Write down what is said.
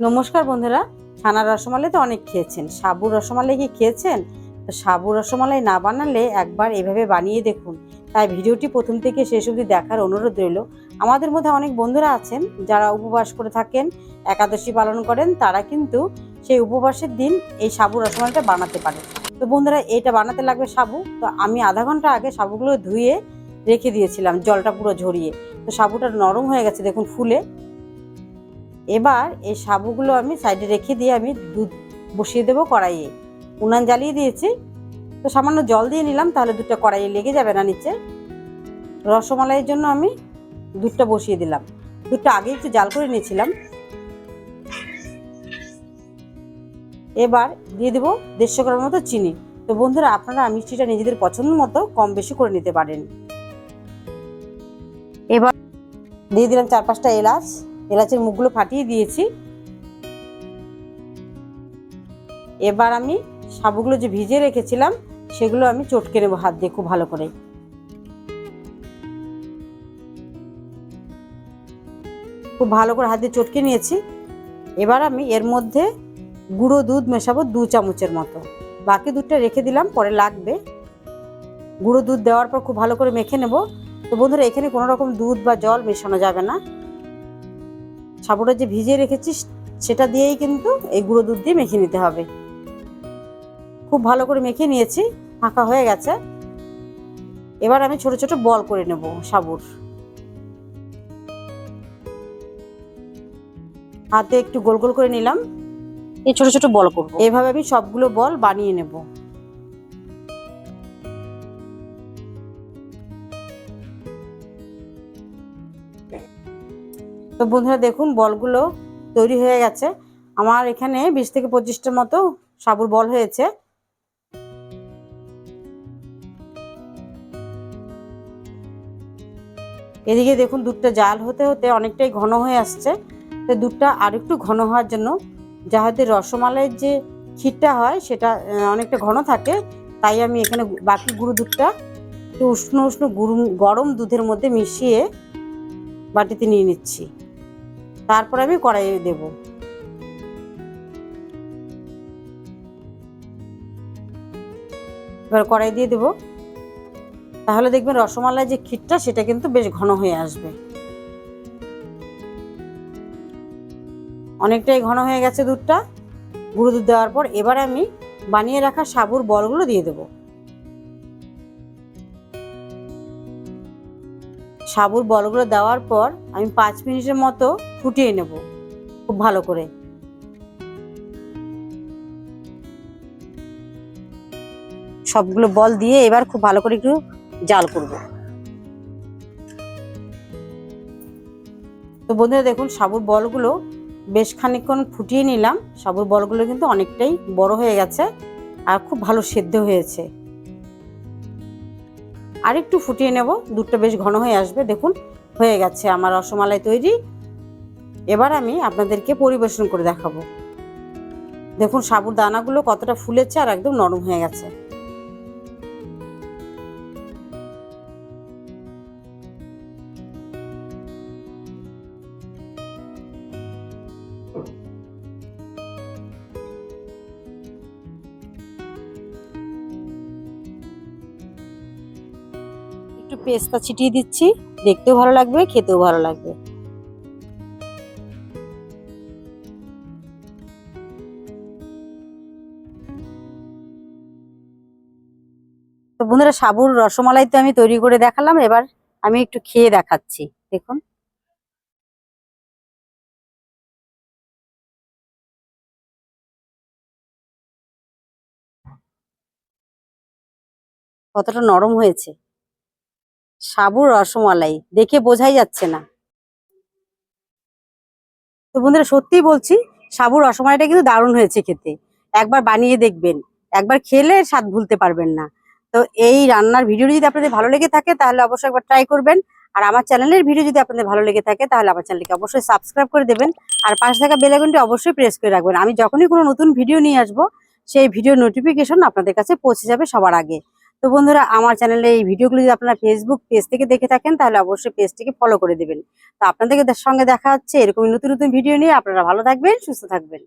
নমস্কার বন্ধুরা, ছানার রসমালাই তো অনেক খেয়েছেন। সাবুর রসমালাই কি খেয়েছেন? তো সাবুর রসমালাই না বানালে একবার এভাবে বানিয়ে দেখুন। তাই ভিডিওটি প্রথম থেকে শেষ অবধি দেখার অনুরোধ রইল। আমাদের মধ্যে অনেক বন্ধুরা আছেন, যারা উপবাস করে থাকেন, একাদশী পালন করেন, তারা কিন্তু সেই উপবাসের দিন এই সাবুর রসমালাইটা বানাতে পারে তো বন্ধুরা, এইটা বানাতে লাগবে সাবু। তো আমি আধা ঘণ্টা আগে সাবুগুলো ধুয়ে রেখে দিয়েছিলাম, জলটা পুরো ঝরিয়ে। তো সাবুটা নরম হয়ে গেছে, দেখুন ফুলে। এবার এই সাবুগুলো আমি সাইডে রেখে দিয়ে আমি দুধ বসিয়ে দেবো কড়াইয়ে। উনান জ্বালিয়ে দিয়েছি। তো সামান্য জল দিয়ে নিলাম তাহলে দুধটা কড়াইয়ে লেগে যাবে না নিচে। রসমালাইয়ের জন্য আমি দুধটা বসিয়ে দিলাম। দুধটা আগে একটু জাল করে নিয়েছিলাম। এবার দিয়ে দেবো দেড়শো গ্রাম মতো চিনি। তো বন্ধুরা আপনারা মিষ্টিটা নিজেদের পছন্দ মতো কম বেশি করে নিতে পারেন। এবার দিয়ে দিলাম চার পাঁচটা এলাচ। এলাচের মুখগুলো ফাটিয়ে দিয়েছি। এবার আমি সাবুগুলো যে ভিজিয়ে রেখেছিলাম, সেগুলো আমি চটকে নেব হাত দিয়ে খুব ভালো করে। খুব ভালো করে হাত দিয়ে চটকে নিয়েছি। এবার আমি এর মধ্যে গুঁড়ো দুধ মেশাবো দু চামচের মতো। বাকি দুধটা রেখে দিলাম, পরে লাগবে। গুঁড়ো দুধ দেওয়ার পর খুব ভালো করে মেখে নেব। তো বন্ধুরা, এখানে কোনো রকম দুধ বা জল মেশানো যাবে না। সাবুটা যে ভিজিয়ে রেখেছি সেটা দিয়েই কিন্তু এই গুঁড়ো দুধ দিয়ে মেখে নিতে হবে। খুব ভালো করে মেখে নিয়েছি ফাঁকা হয়ে গেছে। এবার আমি ছোট ছোট বল করে নেব সাবুর। হাতে একটু গোল গোল করে নিলাম। এই ছোট ছোট বল করব। এভাবে আমি সবগুলো বল বানিয়ে নেব। তো বন্ধুরা দেখুন, বলগুলো তৈরি হয়ে গেছে। আমার এখানে বিশ থেকে পঁচিশটার মতো সাবুর বল হয়েছে। এদিকে দেখুন, দুধটা জাল হতে হতে অনেকটাই ঘন হয়ে আসছে। তো দুধটা আর একটু ঘন হওয়ার জন্য যাহাতে রসমালাইয়ের যে ক্ষীরটা হয়, সেটা অনেকটা ঘন থাকে। তাই আমি এখানে বাকি গুঁড়ো দুধটা একটু উষ্ণ উষ্ণ গুরুম, গরম দুধের মধ্যে মিশিয়ে বাটিতে নিয়ে নিচ্ছি। তারপর আমি কড়াইয়ে দেব। এবার কড়াই দিয়ে দেব। তাহলে দেখবেন রসমালাই যে ক্ষীরটা, সেটা কিন্তু বেশ ঘন হয়ে আসবে। অনেকটাই ঘন হয়ে গেছে দুধটা। গুঁড়ো দুধ দেওয়ার পর এবার আমি বানিয়ে রাখা সাবুর বলগুলো দিয়ে দেব। সাবুর বলগুলো দেওয়ার পর আমি পাঁচ মিনিটের মতো ফুটিয়ে নেব, খুব ভালো করে। সবগুলো বল দিয়ে এবার খুব ভালো করে একটু জাল করব। তো বন্ধুরা দেখুন, সাবুর বলগুলো বেশ খানিকক্ষণ ফুটিয়ে নিলাম। সাবুর বলগুলো কিন্তু অনেকটাই বড় হয়ে গেছে আর খুব ভালো সেদ্ধ হয়েছে। আর একটু ফুটিয়ে নেব। দুধটা বেশ ঘন হয়ে আসবে, দেখুন, হয়ে গেছে আমার রসমালাই তৈরি। এবার আমি আপনাদেরকে পরিবেশন করে দেখাবো। দেখুন, সাবুর দানাগুলো কতটা ফুলেছে আর একদম নরম হয়ে গেছে। একটু পেস্তা ছিটিয়ে দিচ্ছি। দেখতেও ভালো লাগবে, খেতেও ভালো লাগবে। তো বন্ধুরা, সাবুর রসমালাই তো আমি তৈরি করে দেখালাম, এবার আমি একটু খেয়ে দেখাচ্ছি। দেখুন। কতটা নরম হয়েছে। সাবুর রসমালাই, দেখে বোঝাই যাচ্ছে না। তো বন্ধুরা, সত্যিই বলছি, সাবুর রসমালাইটা কিন্তু দারুণ হয়েছে খেতে। একবার বানিয়ে দেখবেন, একবার খেলে স্বাদ ভুলতে পারবেন না। তো এই রান্নার ভিডিও যদি আপনাদের ভালো লেগে থাকে, তাহলে অবশ্যই একবার ট্রাই করবেন। আর আমার চ্যানেলের ভিডিও যদি আপনাদের ভালো লেগে থাকে, তাহলে আমার চ্যানেলকে অবশ্যই সাবস্ক্রাইব করে দেবেন। আর পাশে থাকা বেল আইকনটি অবশ্যই প্রেস করে রাখবেন। আমি যখনই কোনো নতুন ভিডিও নিয়ে আসব, সেই ভিডিও নোটিফিকেশন আপনাদের কাছে পৌঁছে যাবে সবার আগে। তো বন্ধুরা, আমার চ্যানেলে এই ভিডিওগুলো যদি আপনারা ফেসবুক পেজ থেকে দেখে থাকেন, তাহলে অবশ্যই পেজটিকে ফলো করে দেবেন। তো আপনাদের সঙ্গে দেখা হচ্ছে এরকমই নতুন নতুন ভিডিও নিয়ে। আপনারা ভালো থাকবেন, সুস্থ থাকবেন।